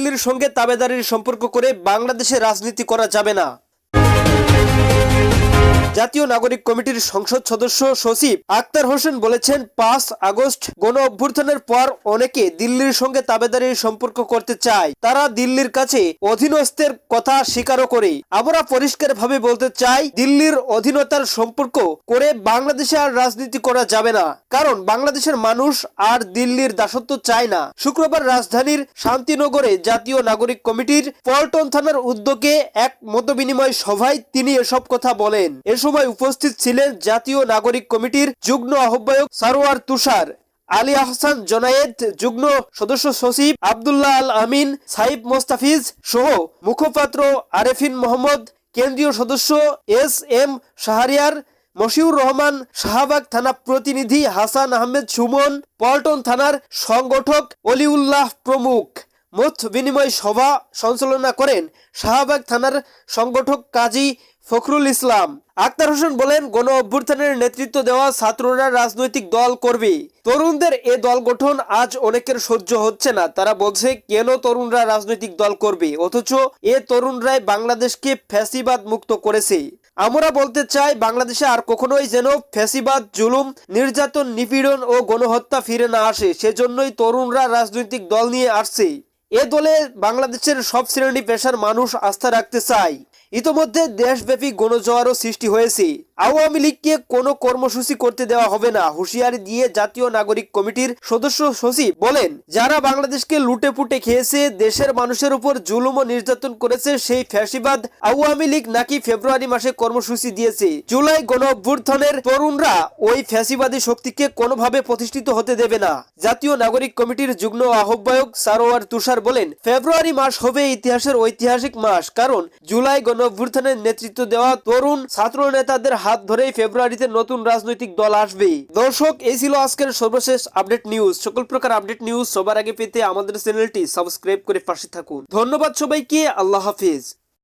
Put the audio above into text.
দিল্লির সঙ্গে তাবেদারির সম্পর্ক করে বাংলাদেশে রাজনীতি করা যাবে না। জাতীয় নাগরিক কমিটির সংসদ সদস্য সচিব আক্তার হোসেন বলেছেন, পাঁচ আগস্ট গণ অভ্যুত্থানের পর অনেকে দিল্লির সঙ্গে তাবেদারির সম্পর্ক করতে চায়। তারা দিল্লির কাছে অধীনস্থের কথা স্বীকারও করে। আমরা পরিষ্কারভাবে বলতে চাই, দিল্লির অধীনতার সম্পর্ক করে বাংলাদেশে আর রাজনীতি করা যাবে না। কারণ বাংলাদেশের মানুষ আর দিল্লির দাসত্ব চায় না। শুক্রবার রাজধানীর শান্তিনগরে জাতীয় নাগরিক কমিটির পল্টন থানার উদ্যোগে এক মতবিনিময় সভায় তিনি এসব কথা বলেন। এ সময় উপস্থিত ছিলেন জাতীয় নাগরিক কমিটির যুগ্ম আহ্বায়ক সারোয়ার তুষার, আলী আহসান জনায়েদ, যুগ্ম সদস্য সচিব আব্দুল্লাহ আল আমিন, সাইফ মোস্তাফিজ সহ মুখপাত্র আরেফিন মোহাম্মদ, কেন্দ্রীয় সদস্য এস এম শাহরিয়ার মশিউর রহমান, শাহবাগ থানা প্রতিনিধি হাসান আহমেদ সুমন, পল্টন থানার সংগঠক অলিউল্লাহ প্রমুখ। মত বিনিময় সভা সঞ্চালনা করেন শাহবাগ থানার সংগঠক কাজী ফখরুল ইসলাম। আক্তার হোসেন বলেন, গণ অভ্যুত্থানের নেতৃত্ব দেওয়া ছাত্ররা রাজনৈতিক দল করবে। তরুণদের এ দল গঠন আজ অনেকের সহ্য হচ্ছে না। তারা বলছে, কেন তরুণরা রাজনৈতিক দল করবে? অথচ এ তরুণরাই বাংলাদেশকে ফ্যাসিবাদ মুক্ত করেছে। আমরা বলতে চাই, বাংলাদেশে আর কখনোই যেন ফ্যাসিবাদ, জুলুম, নির্যাতন, নিপীড়ন ও গণহত্যা ফিরে না আসে। সেজন্যই তরুণরা রাজনৈতিক দল নিয়ে আসছে। এ দলে বাংলাদেশের সব শ্রেণি পেশার মানুষ আস্থা রাখতে চায়। ইতোমধ্যে দেশব্যাপী গণজোয়ারও সৃষ্টি হয়েছে। আওয়ামী লীগকে কোনো কর্মসূচি করতে দেওয়া হবে না। হুঁশিয়ারি দিয়ে জাতীয় নাগরিক কমিটির সদস্য সচিব বলেন, যারা বাংলাদেশকে লুটে পুটে খেয়েছে, দেশের মানুষের উপর জুলুম ও নির্যাতন করেছে, সেই ফ্যাসিবাদ আওয়ামী লীগ নাকি ফেব্রুয়ারি মাসে কর্মসূচি দিয়েছে। জুলাই গণ অভ্যুত্থানের তরুণরা ওই ফ্যাসিবাদী শক্তিকে কোনোভাবে প্রতিষ্ঠিত হতে দেবে না। জাতীয় নাগরিক কমিটির যুগ্ম আহ্বায়ক সারোয়ার তুষার বলেন, ফেব্রুয়ারি মাস হবে ইতিহাসের ঐতিহাসিক মাস, কারণ জুলাই গণ অভ্যুত্থানের নেতৃত্ব দেওয়া তরুণ ছাত্র নেতাদের হাত ধরেই ফেব্রুয়ারিতে নতুন রাজনৈতিক দল আসবে দর্শক, এই ছিল আজকের সর্বশেষ আপডেট নিউজ। সকল প্রকার আপডেট নিউজ সবার আগে পেতে আমাদের চ্যানেলটি সাবস্ক্রাইব করে পাশে থাকুন। ধন্যবাদ সবাইকে, আল্লাহ হাফিজ।